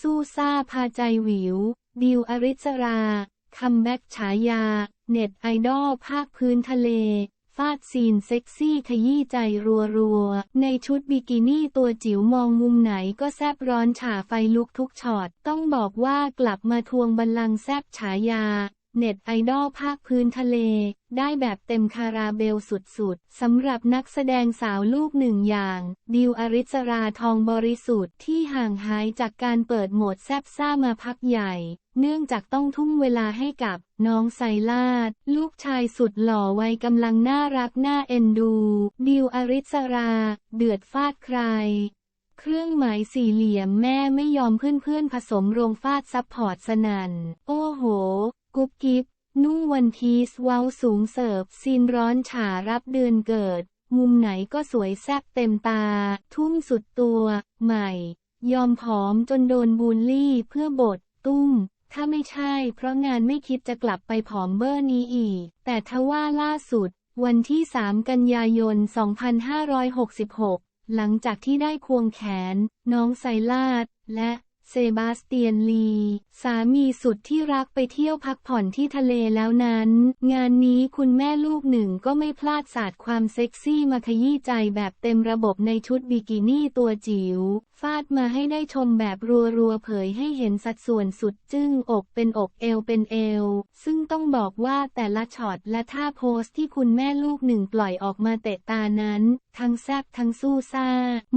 สู้ซ่าพาใจวิว ดิวอริสรา คัมแบ็กฉายา เน็ตไอดอลภาคพื้นทะเล ฟาดซีนเซ็กซี่ขยี้ใจรัวๆ ในชุดบิกินี่ตัวจิ๋วมองมุมไหนก็แซบร้อนฉ่าไฟลุกทุกช็อต ต้องบอกว่ากลับมาทวงบัลลังก์แซบฉายา เน็ตไอดอลภาคพื้นทะเล ได้แบบเต็มคาราเบลสุดๆ สำหรับนักแสดงสาวลูกหนึ่งอย่าง ดิวอริสราทองบริสุทธิ์ที่ห่างหายจากการเปิดโหมดแซบซ่ามาพักใหญ่ เนื่องจากต้องทุ่มเวลาให้กับน้องไซลาด ลูกชายสุดหล่อวัยกำลังน่ารักน่าเอ็นดู ดิวอริสรา เดือดฟาดใครเครื่องหมายสี่เหลี่ยมแม่ไม่ยอมเพื่อนๆผสมโรงฟาดซับพอร์ตสนัน่น โอ้โห กุ๊บกิ๊บนุ่งวันพีซเว้าสูงเสิร์ฟซีนร้อนฉารับเดือนเกิด มุมไหนก็สวยแซ่บเต็มตา ทุ่มสุดตัว ใหม่ ยอมผอมจนโดนบูลลี่เพื่อบท ตุ้ม ถ้าไม่ใช่เพราะงานไม่คิดจะกลับไปผอมเบอร์นี้อีก แต่ทว่าล่าสุด วันที่ 3 กันยายน 2566 หลังจากที่ได้ควงแขน น้องไซลาดและ เซบาสเตียนลี สามีสุดที่รักไปเที่ยวพักผ่อนที่ทะเลแล้วนั้น งานนี้คุณแม่ลูกหนึ่งก็ไม่พลาดศาสตร์ความเซ็กซี่มาขยี้ใจแบบเต็มระบบในชุดบิกินี่ตัวจิ๋ว ฟาดมาให้ได้ชมแบบรัวๆเผยให้เห็นสัดส่วนสุดจึ้งอกเป็นอกเอวเป็นเอว ซึ่งต้องบอกว่าแต่ละช็อตและท่าโพสที่คุณแม่ลูกหนึ่งปล่อยออกมาเตะตานั้นทั้งแซบทั้งสู้ซ่า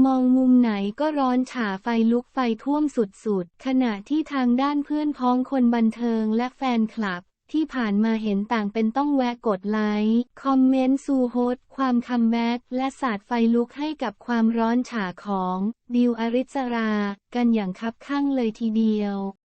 มองมุมไหนก็ร้อนฉาไฟลุกไฟท่วมสุดๆ ขณะที่ทางด้านเพื่อนพ้องคนบันเทิงและแฟนคลับ ที่ผ่านมาเห็นต่างเป็นต้องแวะกดไลค์คอมเมนต์ซูโฮสความคัมแบ็กและสาดไฟลุกให้กับความร้อนฉาของ ดิวอริสรา กันอย่างคับข้างเลยทีเดียว